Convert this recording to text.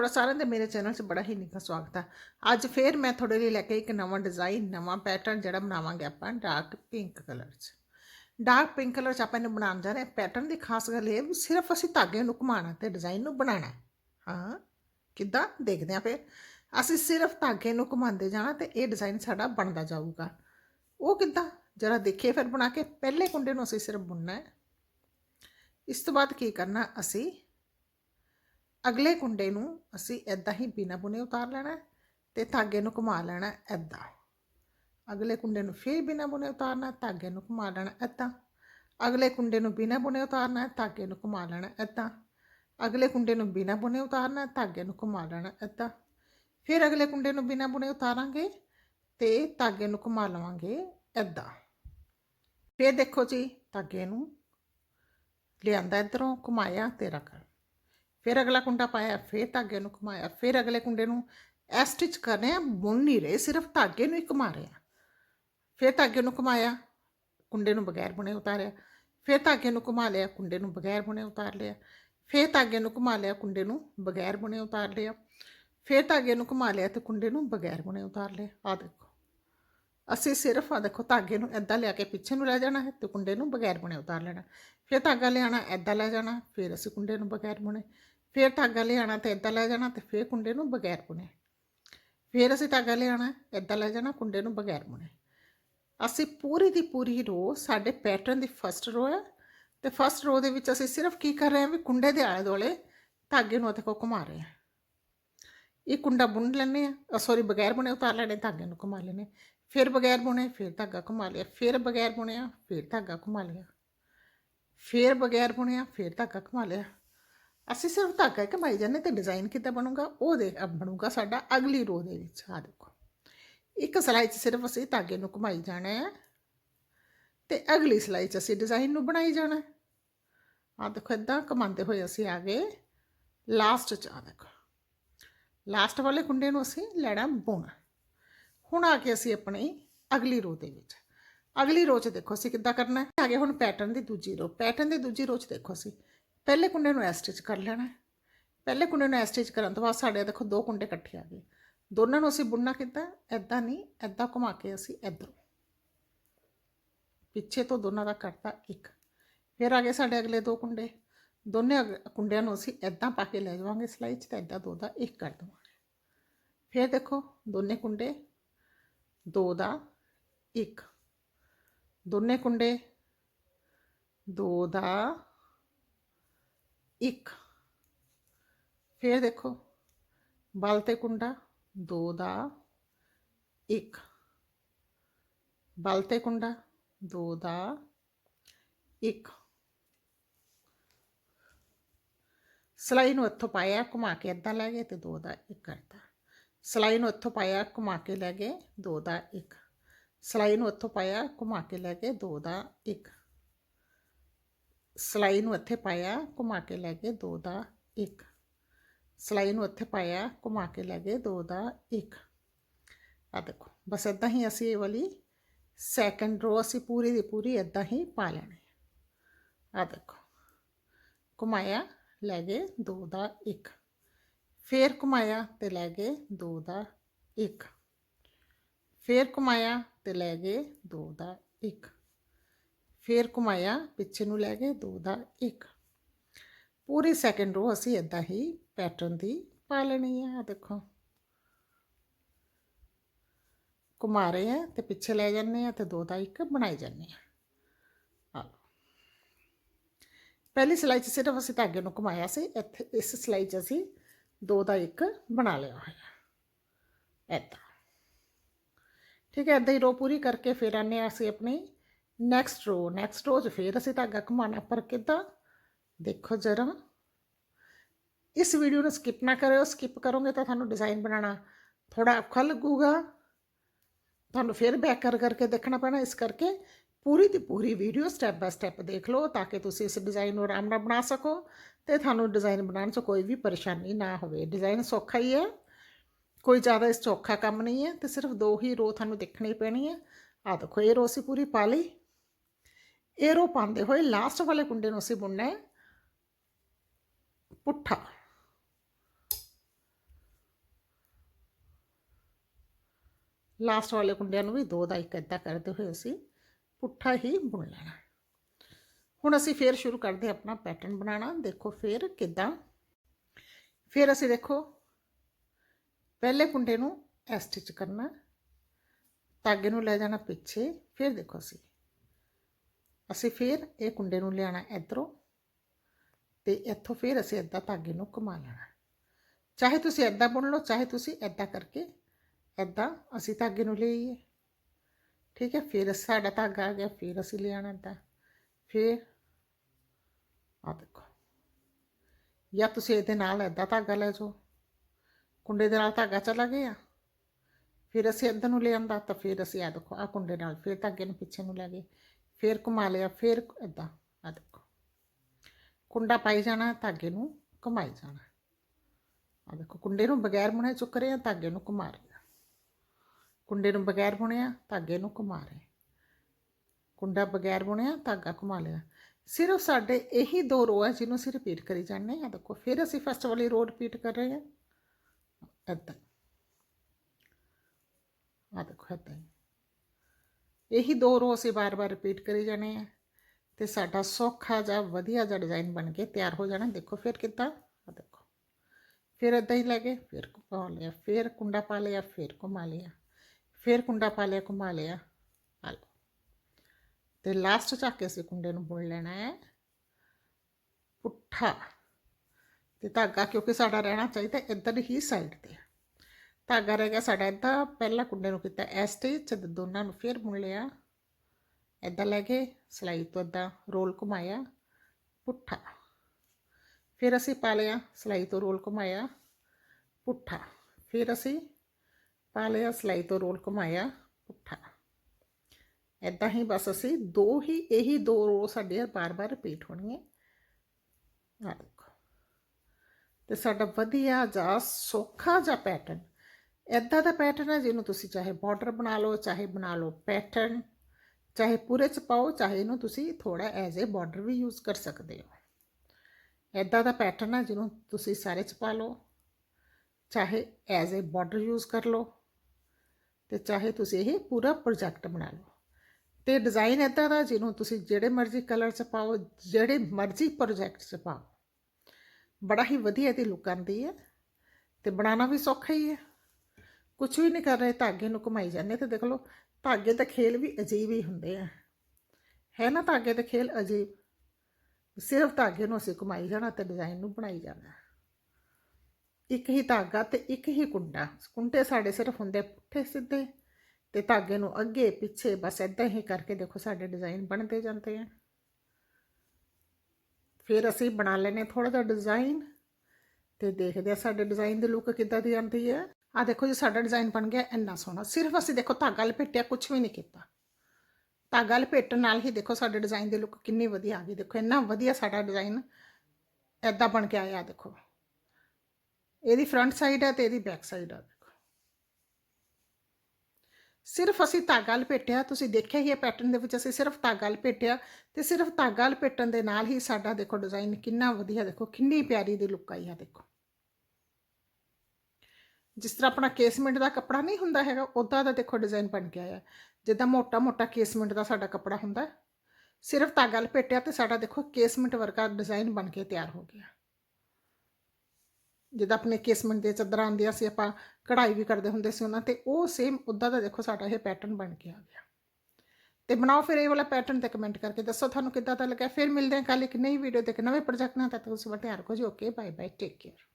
ਤੁਹਾਡਾ ਸਾਰਿਆਂ ਦਾ ਮੇਰੇ ਚੈਨਲ 'ਚ ਬੜਾ ਹੀ ਨਿੱਘਾ ਸਵਾਗਤ ਹੈ ਅੱਜ ਫੇਰ ਮੈਂ ਤੁਹਾਡੇ ਲਈ ਲੈ ਕੇ ਇੱਕ ਨਵਾਂ ਡਿਜ਼ਾਈਨ ਨਵਾਂ ਪੈਟਰਨ ਜਿਹੜਾ ਬਣਾਵਾਂਗੇ ਆਪਾਂ ਡਾਰਕ ਪਿੰਕ ਕਲਰ 'ਚ ਡਾਰਕ ਪਿੰਕ ਕਲਰ 'ਚ ਆਪਾਂ ਇਹਨੂੰ ਬਣਾਉਣ ਜਾ ਰਹੇ ਹਾਂ ਪੈਟਰਨ ਦੀ ਖਾਸ ਗੱਲ ਇਹ ਵੀ ਸਿਰਫ ਅਸੀਂ ਧਾਗੇ ਨੂੰ ਘੁਮਾਉਣਾ ਤੇ ਡਿਜ਼ਾਈਨ ਨੂੰ ਬਣਾਉਣਾ ਹਾਂ ਕਿੱਦਾਂ ਦੇਖਦੇ ਹਾਂ ਫੇਰ ਅਸੀਂ ਸਿਰਫ ਧਾਗੇ ਨੂੰ ਘੁਮਾਉਂਦੇ ਜਾਣਾ ਤੇ ਇਹ ਡਿਜ਼ਾਈਨ ਸਾਡਾ ਬਣਦਾ ਜਾਊਗਾ ਉਹ ਕਿੱਦਾਂ ਜਰਾ ਦੇਖੀਏ ਫਿਰ ਬਣਾ ਕੇ ਪਹਿਲੇ ਕੁੰਡੇ ਨੂੰ ਅਸੀਂ ਸਿਰਫ ਬੁਣਨਾ ਹੈ ਇਸ ਤੋਂ ਬਾਅਦ ਕੀ ਕਰਨਾ ਅਸੀਂ ਅਗਲੇ ਕੁੰਡੇ ਨੂੰ ਅਸੀਂ ਐਦਾਂ ਹੀ ਬਿਨਾ ਬੁਨੇ ਉਤਾਰ ਲੈਣਾ ਹੈ ਤੇ ਧਾਗੇ ਨੂੰ ਘੁਮਾ ਲੈਣਾ ਹੈ ਐਦਾਂ ਅਗਲੇ ਕੁੰਡੇ ਨੂੰ ਫਿਰ ਬਿਨਾ ਬੁਨੇ ਉਤਾਰਨਾ ਹੈ, ਧਾਗੇ ਨੂੰ ਘੁਮਾ ਲੈਣਾ ਐਦਾਂ ਅਗਲੇ ਕੁੰਡੇ ਨੂੰ ਬਿਨਾ ਬੁਨੇ ਉਤਾਰਨਾ ਹੈ, ਧਾਗੇ ਨੂੰ ਘੁਮਾ ਲੈਣਾ ਐਦਾਂ ਅਗਲੇ ਕੁੰਡੇ ਨੂੰ ਬਿਨਾ ਬੁਨੇ ਉਤਾਰਨਾ ਹੈ, ਧਾਗੇ ਨੂੰ ਘੁਮਾ ਲੈਣਾ ਐਦਾਂ ਫਿਰ ਅਗਲੇ ਕੁੰਡੇ ਨੂੰ ਬਿਨਾ ਬੁਨੇ ਉਤਾਰਾਂਗੇ ਤੇ ਧਾਗੇ ਨੂੰ ਘੁਮਾ ਲਵਾਂਗੇ ਐਦਾਂ ਫਿਰ ਦੇਖੋ ਜੀ ਧਾਗੇ ਨੂੰ ਲਿਆਂਦਾ ਇਧਰੋਂ ਘੁਮਾਇਆ ਤੇ ਰੱਖ ਫਿਰ ਅਗਲਾ ਕੁੰਡਾ ਪਾਇਆ, ਫਿਰ ਧਾਗੇ ਨੂੰ ਘੁਮਾਇਆ, ਫਿਰ ਅਗਲੇ ਕੁੰਡੇ ਨੂੰ ਐ ਸਟਿਚ ਕਰ ਰਹੇ ਆ ਬੁਣ ਨਹੀਂ ਰਹੇ, ਸਿਰਫ ਧਾਗੇ ਨੂੰ ਹੀ ਘੁਮਾ ਰਹੇ ਆ ਫਿਰ ਧਾਗੇ ਨੂੰ ਘੁਮਾਇਆ, ਕੁੰਡੇ ਨੂੰ ਬਗੈਰ ਬੁਣੇ ਉਤਾਰਿਆ, ਫਿਰ ਧਾਗੇ ਨੂੰ ਘੁਮਾ ਲਿਆ, ਕੁੰਡੇ ਨੂੰ ਬਗੈਰ ਬੁਣੇ ਉਤਾਰ ਲਿਆ, ਫਿਰ ਧਾਗੇ ਨੂੰ ਘੁਮਾ ਲਿਆ, ਕੁੰਡੇ ਨੂੰ ਬਗੈਰ ਬੁਣੇ ਉਤਾਰ ਲਿਆ, ਫਿਰ ਧਾਗੇ ਨੂੰ ਘੁਮਾ ਲਿਆ ਤੇ ਕੁੰਡੇ ਨੂੰ ਬਗੈਰ ਬੁਣੇ ਉਤਾਰ ਲਿਆ ਆ ਦੇਖੋ। ਅਸੀਂ ਸਿਰਫ ਆ ਦੇਖੋ ਧਾਗੇ ਨੂੰ ਐਦਾਂ ਲਿਆ ਕੇ ਪਿੱਛੇ ਨੂੰ ਲੈ ਜਾਣਾ ਹੈ ਤੇ ਕੁੰਡੇ ਨੂੰ ਬਗੈਰ ਬੁਣੇ ਉਤਾਰ ਲੈਣਾ। ਫਿਰ ਧਾਗਾ ਲਿਆਣਾ ਐਦਾਂ ਲੈ ਜਾਣਾ, ਫਿਰ ਅਸੀਂ ਕੁੰਡੇ ਨੂੰ ਬਗੈਰ ਬੁਣੇ। ਫਿਰ ਧਾਗਾ ਲਿਆਣਾ ਤੇ ਐਦਾਂ ਲੈ ਜਾਣਾ ਤੇ ਫਿਰ ਕੁੰਡੇ ਨੂੰ ਬਗੈਰ ਬੁਣੇ। ਫਿਰ ਅਸੀਂ ਧਾਗਾ ਲਿਆਣਾ ਐਦਾਂ ਲੈ ਜਾਣਾ, ਕੁੰਡੇ ਨੂੰ ਬਗੈਰ ਬੁਣੇ। ਅਸੀਂ ਪੂਰੀ ਦੀ ਪੂਰੀ ਰੋ ਸਾਡੇ ਪੈਟਰਨ ਦੀ ਫਸਟ ਰੋ ਹੈ ਤੇ ਫਸਟ ਰੋ ਦੇ ਵਿੱਚ ਅਸੀਂ ਸਿਰਫ ਕੀ ਕਰ ਰਹੇ ਹਾਂ ਵੀ ਕੁੰਡੇ ਦੇ ਆਲੇ ਦੁਆਲੇ ਧਾਗੇ ਨੂੰ ਦੇਖੋ ਘੁਮਾ ਰਹੇ ਹਾਂ। ਇਹ ਕੁੰਡਾ ਬੁਣ ਲੈਣੇ ਆ ਸੌਰੀ ਬਗੈਰ ਬੁਣੇ ਉਤਾਰ ਲੈਣੇ, ਧਾਗੇ ਨੂੰ ਘੁਮਾ ਲੈਣੇ ਫਿਰ ਬਗੈਰ ਬੁਣੇ, ਫਿਰ ਧਾਗਾ ਘੁਮਾ ਲਿਆ, ਫਿਰ ਬਗੈਰ ਬੁਣਿਆ, ਫਿਰ ਧਾਗਾ ਘੁਮਾ ਲਿਆ। ਫਿਰ ਬਗੈਰ ਬੁਣਿਆ, ਫਿਰ ਧਾਗਾ ਘੁਮਾ ਲਿਆ। ਅਸੀਂ ਸਿਰਫ ਧਾਗਾ ਘੁਮਾਈ ਜਾਂਦੇ ਤੇ ਡਿਜ਼ਾਈਨ ਕਿੱਦਾਂ ਬਣੂਗਾ? ਉਹ ਦੇ ਬਣੂਗਾ ਸਾਡਾ ਅਗਲੀ ਰੋ ਦੇ ਵਿੱਚ। ਆ ਦੇਖੋ। ਇੱਕ ਸਲਾਈ 'ਚ ਸਿਰਫ ਅਸੀਂ ਧਾਗੇ ਨੂੰ ਘੁਮਾਈ ਜਾਣਾ ਹੈ ਤੇ ਅਗਲੀ ਸਲਾਈ 'ਚ ਅਸੀਂ ਡਿਜ਼ਾਈਨ ਨੂੰ ਬਣਾਈ ਜਾਣਾ ਹੈ। ਆ ਦੇਖੋ ਇਦਾਂ ਘੁਮਾਉਂਦੇ ਹੋਏ ਅਸੀਂ ਆ ਗਏ। ਲਾਸਟ 'ਚ ਆ ਦੇਖੋ। ਲਾਸਟ ਵਾਲੇ ਕੁੰਡੇ ਨੂੰ ਅਸੀਂ ਲੈਣਾ ਬੁਣਾ। ਹੁਣ ਆ ਕੇ ਅਸੀਂ ਆਪਣੀ ਅਗਲੀ ਰੋ ਦੇ ਵਿੱਚ। ਅਗਲੀ ਰੋ 'ਚ ਦੇਖੋ ਅਸੀਂ ਕਿੱਦਾਂ ਕਰਨਾ ਹੈ। ਆ ਗਏ ਹੁਣ ਪੈਟਰਨ ਦੀ ਦੂਜੀ ਰੋ ਪੈਟਰਨ ਦੀ ਦੂਜੀ ਰੋ 'ਚ ਦੇਖੋ ਅਸੀਂ। ਪਹਿਲੇ ਕੁੰਡੇ ਨੂੰ ਐ ਸਟਿਚ ਕਰ ਲੈਣਾ ਪਹਿਲੇ ਕੁੰਡੇ ਨੂੰ ਐ ਸਟਿਚ ਕਰਨ ਤੋਂ ਬਾਅਦ ਸਾਡੇ ਦੇਖੋ ਦੋ ਕੁੰਡੇ ਇਕੱਠੇ ਆ ਗਏ। ਦੋਨਾਂ ਨੂੰ ਅਸੀਂ ਬੁਣਨਾ ਕਿੱਦਾਂ ਐਦਾਂ ਨਹੀਂ ਐਦਾਂ ਘੁਮਾ ਕੇ ਅਸੀਂ ਇੱਧਰੋਂ। ਪਿੱਛੇ ਤੋਂ ਦੋਨਾਂ ਦਾ ਕਰਤਾ ਇੱਕ। ਫਿਰ ਆ ਗਏ ਸਾਡੇ ਅਗਲੇ ਦੋ ਕੁੰਡੇ। ਦੋਨੇ ਅਗ- ਕੁੰਡਿਆਂ ਨੂੰ ਅਸੀਂ ਐਦਾਂ ਪਾ ਕੇ ਲੈ ਜਾਵਾਂਗੇ ਸਲਾਈ 'ਚ ਤਾਂ ਐਦਾਂ ਦੋ ਦਾ ਇੱਕ ਕਰ ਦਵਾਂਗੇ। ਫਿਰ ਦੇਖੋ ਦੋਨੇ ਕੁੰਡੇ ਦੋ ਦਾ ਇੱਕ। ਦੋਨੇ ਕੁੰਡੇ। ਦੋ ਦਾ ਇੱਕ। ਫਿਰ ਦੇਖੋ, ਬਲ ਤੇ ਕੁੰਡਾ, ਦੋ ਦਾ ਇੱਕ। ਬਲ ਤੇ ਕੁੰਡਾ, ਦੋ ਦਾ ਇੱਕ। ਸਲਾਈ ਨੂੰ ਇੱਥੋਂ ਪਾਇਆ, ਘੁਮਾ ਕੇ ਅੱਧਾ ਲੈ ਗਏ ਤੇ ਦੋ ਦਾ ਇੱਕ ਕਰਤਾ। ਸਲਾਈ ਨੂੰ ਇੱਥੋਂ ਪਾਇਆ ਘੁਮਾ ਕੇ ਲੈ ਗਏ, ਦੋ ਦਾ ਇੱਕ। ਸਲਾਈ ਨੂੰ ਇੱਥੋਂ ਪਾਇਆ, ਘੁਮਾ ਕੇ ਲੈ ਗਏ, ਦੋ ਦਾ ਇੱਕ। ਸਲਾਈ ਨੂੰ ਇੱਥੇ ਪਾਇਆ, ਘੁਮਾ ਕੇ ਲੈ ਗਏ, ਦੋ ਦਾ ਇੱਕ। ਸਲਾਈ ਨੂੰ ਇੱਥੇ ਪਾਇਆ, ਘੁਮਾ ਕੇ ਲੈ ਗਏ, ਦੋ ਦਾ ਇੱਕ। ਆ ਦੇਖੋ, ਬਸ ਇਦਾਂ ਹੀ ਅਸੀਂ ਇਹ ਵਾਲੀ ਸੈਕੰਡ ਰੋ ਅਸੀਂ ਪੂਰੀ ਦੀ ਪੂਰੀ ਇਦਾਂ ਹੀ ਪਾ ਲੈਣੀ ਆ ਦੇਖੋ, ਘੁਮਾਇਆ, ਲੈ ਗਏ, ਦੋ ਦਾ ਇੱਕ। ਫੇਰ ਘੁਮਾਇਆ ਤੇ ਲੈ ਗਏ ਦੋ ਦਾ ਇੱਕ। ਫੇਰ ਘੁਮਾਇਆ ਤੇ ਲੈ ਗਏ ਦੋ ਦਾ ਇੱਕ। ਫੇਰ ਘੁਮਾਇਆ, ਪਿੱਛੇ ਨੂੰ ਲੈ ਗਏ ਦੋ ਦਾ ਇੱਕ। ਪੂਰੀ ਸੈਕੰਡ ਰੋ ਅਸੀਂ ਇਦਾਂ ਹੀ ਪੈਟਰਨ ਦੀ ਪਾ ਲੈਣੀ ਹੈ ਆ ਦੇਖੋ। ਘੁਮਾ ਰਹੇ ਆ ਤੇ ਪਿੱਛੇ ਲੈ ਜਾਂਦੇ ਆ ਤੇ ਦੋ ਦਾ ਇੱਕ ਬਣਾਈ ਜਾਂਦੇ ਆ। ਪਹਿਲੀ ਸਲਾਈ 'ਚ ਸਿਰਫ ਅਸੀਂ ਧਾਗੇ ਨੂੰ ਘੁਮਾਇਆ ਸੀ, ਇੱਥੇ ਇਸ ਸਲਾਈ 'ਚ ਅਸੀਂ ਦੋ ਦਾ ਇੱਕ ਬਣਾ ਲਿਆ ਹੋਇਆ ਐਦਾਂ ਠੀਕ ਹੈ ਇਦਾਂ ਹੀ ਰੋ ਪੂਰੀ ਕਰਕੇ ਫਿਰ ਆਨੇ ਆ ਅਸੀਂ ਆਪਣੀ ਨੈਕਸਟ ਰੋ ਨੈਕਸਟ ਰੋ 'ਚ ਫਿਰ ਅਸੀਂ ਧਾਗਾ ਘੁਮਾਉਣਾ ਪਰ ਕਿੱਦਾਂ ਦੇਖੋ ਜਰਾ ਇਸ ਵੀਡੀਓ ਨੂੰ ਸਕਿਪ ਨਾ ਕਰਿਓ ਸਕਿਪ ਕਰੋਗੇ ਤਾਂ ਤੁਹਾਨੂੰ ਡਿਜ਼ਾਈਨ ਬਣਾਉਣਾ ਥੋੜਾ ਔਖਾ ਲੱਗੂਗਾ ਤੁਹਾਨੂੰ ਫਿਰ ਬੈਕ ਕਰ ਕਰਕੇ ਦੇਖਣਾ ਪੈਣਾ ਇਸ ਕਰਕੇ ਪੂਰੀ ਦੀ ਪੂਰੀ ਵੀਡੀਓ ਸਟੈਪ ਬਾय ਸਟੈਪ ਦੇਖ ਲਓ ਤਾਂ ਕਿ ਤੁਸੀਂ ਇਸ ਡਿਜ਼ਾਈਨ ਨੂੰ ਆਰਾਮ ਨਾਲ ਬਣਾ ਸਕੋ ਤੇ ਤੁਹਾਨੂੰ ਡਿਜ਼ਾਈਨ ਬਣਾਉਣ 'ਚ ਕੋਈ ਵੀ ਪਰੇਸ਼ਾਨੀ ਨਾ ਹੋਵੇ। ਡਿਜ਼ਾਈਨ ਸੌਖਾ ਹੀ ਹੈ। ਕੋਈ ਜ਼ਿਆਦਾ ਇਸ ਸੌਖਾ ਕੰਮ ਨਹੀਂ ਹੈ ਤੇ ਸਿਰਫ ਦੋ ਹੀ ਰੋ ਤੁਹਾਨੂੰ ਦੇਖਣੀ ਪੈਣੀ ਹੈ ਆ ਦੇਖੋ, ਇਹ ਰੋ ਸੀ ਪੂਰੀ ਪਾ ਲਈ। ਇਹ ਰੋ ਪਾਉਂਦੇ ਹੋਏ ਲਾਸਟ ਵਾਲੇ ਕੁੰਡੇ ਨੂੰ ਅਸੀਂ ਬੁਣਨਾ ਹੈ। ਪੁੱਠਾ। ਲਾਸਟ ਵਾਲੇ ਕੁੰਡਿਆਂ ਨੂੰ ਵੀ ਦੋ ਦਾ ਇੱਕ ਇਦਾਂ ਕਰਦੇ ਹੋਏ ਅਸੀਂ ਪੁੱਠਾ ਹੀ ਬੁਣ ਲੈਣਾ। ਹੁਣ ਅਸੀਂ ਫੇਰ ਸ਼ੁਰੂ ਕਰਦੇ ਹਾਂ ਆਪਣਾ ਪੈਟਰਨ ਬਣਾਉਣਾ। ਦੇਖੋ ਫੇਰ ਕਿਦਾਂ। ਫਿਰ ਅਸੀਂ ਦੇਖੋ, ਪਹਿਲੇ ਕੁੰਡੇ ਨੂੰ ਐ ਸਟਿਚ ਕਰਨਾ ਧਾਗੇ ਨੂੰ ਲੈ ਜਾਣਾ ਪਿੱਛੇ। ਫਿਰ ਦੇਖੋ ਅਸੀਂ। ਅਸੀਂ ਫਿਰ ਇਹ ਕੁੰਡੇ ਨੂੰ ਲਿਆਣਾ ਇਧਰੋਂ ਤੇ ਇੱਥੋਂ ਫਿਰ ਅਸੀਂ ਇੱਦਾਂ ਧਾਗੇ ਨੂੰ ਘੁਮਾ ਲੈਣਾ ਚਾਹੇ ਤੁਸੀਂ ਇੱਦਾਂ ਬੁਣ ਲਓ, ਚਾਹੇ ਤੁਸੀਂ ਇੱਦਾਂ ਕਰਕੇ ਇੱਦਾਂ ਅਸੀਂ ਧਾਗੇ ਨੂੰ ਲਈਏ। ਠੀਕ ਹੈ, ਫਿਰ ਸਾਡਾ ਧਾਗਾ ਆ ਗਿਆ, ਫਿਰ ਅਸੀਂ ਲਿਆਣਾ ਇੱਦਾਂ। ਫਿਰ ਆ ਦੇਖੋ। ਜਾਂ ਤੁਸੀਂ ਇਹਦੇ ਨਾਲ ਇੱਦਾਂ ਧਾਗਾ ਲੈ ਜਾਓ। ਕੁੰਡੇ ਦੇ ਨਾਲ ਧਾਗਾ ਚਲਾ ਗਿਆ। ਫਿਰ ਅਸੀਂ ਇੱਧਰ ਨੂੰ ਲੈ ਆਂਦਾ ਤਾਂ ਫਿਰ ਅਸੀਂ ਆ ਦੇਖੋ ਆ ਕੁੰਡੇ ਨਾਲ ਫਿਰ ਧਾਗੇ ਨੂੰ ਪਿੱਛੇ ਨੂੰ ਲੈ ਗਏ। ਫਿਰ ਘੁਮਾ ਲਿਆ, ਫਿਰ ਇੱਦਾਂ ਆ ਦੇਖੋ। ਕੁੰਡਾ ਪਾਈ ਜਾਣਾ, ਧਾਗੇ ਨੂੰ ਘੁਮਾਈ ਜਾਣਾ। ਆ ਦੇਖੋ, ਕੁੰਡੇ ਨੂੰ ਬਗੈਰ ਬੁਣੇ ਚੁੱਕ ਰਹੇ ਆ, ਧਾਗੇ ਨੂੰ ਘੁਮਾ ਰਹੇ ਆ। ਕੁੰਡੇ ਨੂੰ ਬਗੈਰ ਬੁਣਿਆ, ਧਾਗੇ ਨੂੰ ਘੁਮਾ ਰਹੇ। ਕੁੰਡਾ ਬਗੈਰ ਬੁਣਿਆ, ਧਾਗਾ ਘੁਮਾ ਲਿਆ। ਸਿਰਫ ਸਾਡੇ ਇਹੀ ਦੋ ਰੋ ਹੈ ਜਿਹਨੂੰ ਅਸੀਂ ਰਿਪੀਟ ਕਰੀ ਜਾਂਦੇ ਆ ਦੇਖੋ, ਫਿਰ ਅਸੀਂ ਫਸਟ ਵਾਲੀ ਰੋ ਰਿਪੀਟ ਕਰ ਰਹੇ ਹਾਂ। ਇੱਦਾਂ ਆ ਦੇਖੋ ਇੱਦਾਂ ਹੀ। ਇਹੀ ਦੋ ਰੋ ਅਸੀਂ ਬਾਰ-ਬਾਰ ਰਿਪੀਟ ਕਰੀ ਜਾਣੇ ਆ ਤੇ ਸਾਡਾ ਸੌਖਾ ਜਿਹਾ ਵਧੀਆ ਜਿਹਾ ਡਿਜ਼ਾਈਨ ਬਣ ਕੇ ਤਿਆਰ ਹੋ ਜਾਣਾ। ਦੇਖੋ, ਫਿਰ ਕਿੱਦਾਂ? ਆ ਦੇਖੋ। ਫਿਰ ਇੱਦਾਂ ਹੀ ਲੈ ਕੇ ਫਿਰ ਪਾ ਲਿਆ, ਫਿਰ ਕੁੰਡਾ ਪਾ ਲਿਆ, ਫਿਰ ਘੁਮਾ ਲਿਆ, ਫਿਰ ਕੁੰਡਾ ਪਾ ਲਿਆ, ਘੁਮਾ ਲਿਆ। ਤੇ ਲਾਸਟ ਚ ਆ ਕੇ ਅਸੀਂ ਕੁੰਡੇ ਨੂੰ ਬੁਣ ਲੈਣਾ ਹੈ। ਪੁੱਠਾ। ਤੇ ਧਾਗਾ ਕਿਉਂਕਿ ਸਾਡਾ ਰਹਿਣਾ ਚਾਹੀਦਾ ਇੱਧਰ ਹੀ ਸਾਈਡ ਤੇ। ਧਾਗਾ ਰਹਿ ਗਿਆ ਸਾਡਾ ਇੱਦਾਂ ਪਹਿਲਾ ਕੁੰਡੇ ਨੂੰ ਕੀਤਾ ਇਸ ਸਟੇਜ ਤੇ ਦੋਨਾਂ ਨੂੰ ਫਿਰ ਬੁਣ ਲਿਆ। ਇੱਦਾਂ ਲੈ ਕੇ ਸਲਾਈ ਤੋਂ ਇੱਦਾਂ ਰੋਲ ਘੁਮਾਇਆ, ਪੁੱਠਾ। ਫਿਰ ਅਸੀਂ ਪਾ ਲਿਆ, ਸਲਾਈ ਤੋਂ ਰੋਲ ਘੁਮਾਇਆ, ਪੁੱਠਾ। ਫਿਰ ਅਸੀਂ ਪਾ ਲਿਆ, ਸਲਾਈ ਤੋਂ ਰੋਲ ਘੁਮਾਇਆ, ਪੁੱਠਾ। ਇਦਾਂ ਹੀ ਬਸ ਅਸੀਂ ਦੋ ਹੀ, ਇਹੀ ਦੋ ਰੋ ਸਾਡੇ ਬਾਰ-ਬਾਰ ਰਿਪੀਟ ਹੋਣਗੇ। ਆ ਦੇਖੋ। ਤੇ ਸਾਡਾ ਵਧੀਆ ਜਾਂ ਸੌਖਾ ਜਿਹਾ ਪੈਟਰਨ ਇਦਾਂ ਦਾ ਪੈਟਰਨ ਹੈ ਜਿਹਨੂੰ ਤੁਸੀਂ ਚਾਹੇ ਬਾਰਡਰ ਬਣਾ ਲਓ, ਚਾਹੇ ਬਣਾ ਲਓ ਪੈਟਰਨ ਚਾਹੇ ਪੂਰੇ ਚ ਪਾਓ, ਚਾਹੇ ਇਹਨੂੰ ਤੁਸੀਂ ਥੋੜਾ ਐਜ਼ ਅ ਬਾਰਡਰ ਵੀ ਯੂਜ਼ ਕਰ ਸਕਦੇ ਹੋ। ਇਦਾਂ ਦਾ ਪੈਟਰਨ ਹੈ ਜਿਹਨੂੰ ਤੁਸੀਂ ਸਾਰੇ ਚ ਪਾ ਲਓ। ਚਾਹੇ ਐਜ਼ ਅ ਬਾਰਡਰ ਯੂਜ਼ ਕਰ ਲਓ ਤੇ ਚਾਹੇ ਤੁਸੀਂ ਇਹ ਪੂਰਾ ਪ੍ਰੋਜੈਕਟ ਬਣਾ ਲਓ। ਤੇ ਡਿਜ਼ਾਈਨ ਇਦਾਂ ਦਾ ਜਿਹਨੂੰ ਤੁਸੀਂ ਜਿਹੜੇ ਮਰਜ਼ੀ ਕਲਰ 'ਚ ਪਾਓ, ਜਿਹੜੇ ਮਰਜ਼ੀ ਪ੍ਰੋਜੈਕਟ 'ਚ ਪਾਓ। ਬੜਾ ਹੀ ਵਧੀਆ ਇਹਦੀ ਲੁੱਕ ਆਉਂਦੀ ਹੈ ਤੇ ਬਣਾਉਣਾ ਵੀ ਸੌਖਾ ਹੀ ਹੈ। ਕੁਝ ਵੀ ਨਹੀਂ ਕਰ ਰਹੇ, ਧਾਗੇ ਨੂੰ ਘੁਮਾਈ ਜਾਂਦੇ ਤੇ ਦੇਖ ਲਓ, ਧਾਗੇ ਦੇ ਖੇਲ ਵੀ ਅਜੀਬ ਹੀ ਹੁੰਦੇ ਆ। ਹੈ ਨਾ ਧਾਗੇ ਦੇ ਖੇਲ ਅਜੀਬ? ਸਿਰਫ ਧਾਗੇ ਨੂੰ ਅਸੀਂ ਘੁਮਾਈ ਜਾਣਾ ਤੇ ਡਿਜ਼ਾਈਨ ਨੂੰ ਬਣਾਈ ਜਾਣਾ। ਇੱਕ ਹੀ ਧਾਗਾ ਤੇ ਇੱਕ ਹੀ ਕੁੰਡਾ। ਕੁੰਡੇ ਸਾਡੇ ਸਿਰਫ ਹੁੰਦੇ ਪੁੱਠੇ ਸਿੱਧੇ। ਤੇ ਧਾਗੇ ਨੂੰ ਅੱਗੇ ਪਿੱਛੇ ਬਸ ਇਦਾਂ ਹੀ ਕਰਕੇ ਦੇਖੋ ਸਾਡੇ ਡਿਜ਼ਾਈਨ ਬਣਦੇ ਜਾਂਦੇ ਆ। ਫਿਰ ਅਸੀਂ ਬਣਾ ਲੈਨੇ ਥੋੜਾ ਜਿਹਾ ਡਿਜ਼ਾਈਨ ਤੇ ਦੇਖਦੇ ਆ ਸਾਡੇ ਡਿਜ਼ਾਈਨ ਦੀ ਲੁੱਕ ਕਿੱਦਾਂ ਦੀ ਆਉਂਦੀ ਹੈ। ਆ ਦੇਖੋ ਜੀ ਸਾਡਾ ਡਿਜ਼ਾਈਨ ਬਣ ਗਿਆ ਇੰਨਾ ਸੋਹਣਾ। ਸਿਰਫ ਅਸੀਂ ਦੇਖੋ ਧਾਗਾ ਲਪੇਟਿਆ ਕੁਝ ਵੀ ਨਹੀਂ ਕੀਤਾ। ਧਾਗਾ ਲਪੇਟਣ ਨਾਲ ਹੀ ਦੇਖੋ ਸਾਡੇ ਡਿਜ਼ਾਈਨ ਦੀ ਲੁੱਕ ਕਿੰਨੀ ਵਧੀਆ ਆ ਗਈ। ਦੇਖੋ ਇੰਨਾ ਵਧੀਆ ਸਾਡਾ ਡਿਜ਼ਾਈਨ ਐਦਾਂ ਬਣ ਕੇ ਆਇਆ ਦੇਖੋ। ਇਹਦੀ ਫਰੰਟ ਸਾਈਡ ਹੈ ਤੇ ਇਹਦੀ ਬੈਕ ਸਾਈਡ ਆ। ਸਿਰਫ ਅਸੀਂ ਧਾਗਾ ਲਪੇਟਿਆ ਤੁਸੀਂ ਦੇਖਿਆ ਹੀ ਹੈ ਪੈਟਰਨ ਦੇ ਵਿੱਚ ਅਸੀਂ ਸਿਰਫ ਧਾਗਾ ਲਪੇਟਿਆ ਤੇ ਸਿਰਫ ਧਾਗਾ ਲਪੇਟਣ ਦੇ ਨਾਲ ਹੀ ਸਾਡਾ ਦੇਖੋ ਡਿਜ਼ਾਈਨ ਕਿੰਨਾ ਵਧੀਆ, ਦੇਖੋ ਕਿੰਨੀ ਪਿਆਰੀ ਦੀ ਲੁੱਕ ਆਈ ਆ, ਦੇਖੋ। ਜਿਸ ਤਰ੍ਹਾਂ ਆਪਣਾ ਕੇਸਮੈਂਟ ਦਾ ਕੱਪੜਾ ਨਹੀਂ ਹੁੰਦਾ ਹੈਗਾ ਉਦਾਂ ਦਾ ਦੇਖੋ ਡਿਜ਼ਾਈਨ ਬਣ ਗਿਆ ਆਇਆ ਜਿੱਦਾਂ ਮੋਟਾ ਮੋਟਾ ਕੇਸਮੈਂਟ ਦਾ ਸਾਡਾ ਕੱਪੜਾ ਹੁੰਦਾ, ਸਿਰਫ ਧਾਗਾ ਲਪੇਟਿਆ ਤੇ ਸਾਡਾ ਦੇਖੋ ਕੇਸਮੈਂਟ ਵਰਗਾ ਡਿਜ਼ਾਈਨ ਬਣ ਕੇ ਤਿਆਰ ਹੋ ਗਿਆ। ਜਿੱਦਾਂ ਆਪਣੇ ਕੇਸਮੈਂਟ ਦੇ ਚਾਦਰਾਂ ਆਉਂਦੀਆਂ ਸੀ, ਆਪਾਂ ਕਢਾਈ ਵੀ ਕਰਦੇ ਹੁੰਦੇ ਸੀ ਉਹਨਾਂ ਤੇ, ਉਹ ਸੇਮ ਉਦਾਂ ਦਾ ਦੇਖੋ ਸਾਡਾ ਇਹ ਪੈਟਰਨ ਬਣ ਕੇ ਆ ਗਿਆ। ਤੇ ਬਣਾਓ ਫਿਰ ਇਹ ਵਾਲਾ ਪੈਟਰਨ ਤੇ ਕਮੈਂਟ ਕਰਕੇ ਦੱਸੋ ਤੁਹਾਨੂੰ ਕਿੱਦਾਂ ਦਾ ਲੱਗਾ ਫਿਰ ਮਿਲਦੇ ਹਾਂ ਕੱਲ ਇੱਕ ਨਈ ਵੀਡੀਓ ਤੇ ਇੱਕ ਨਵੇਂ ਪ੍ਰੋਜੈਕਟ ਨਾਲ, ਤਦ ਤੱਕ ਤੁਸੀਂ ਬਟਿਆਰ ਕੋ ਜੀ okay bye bye take care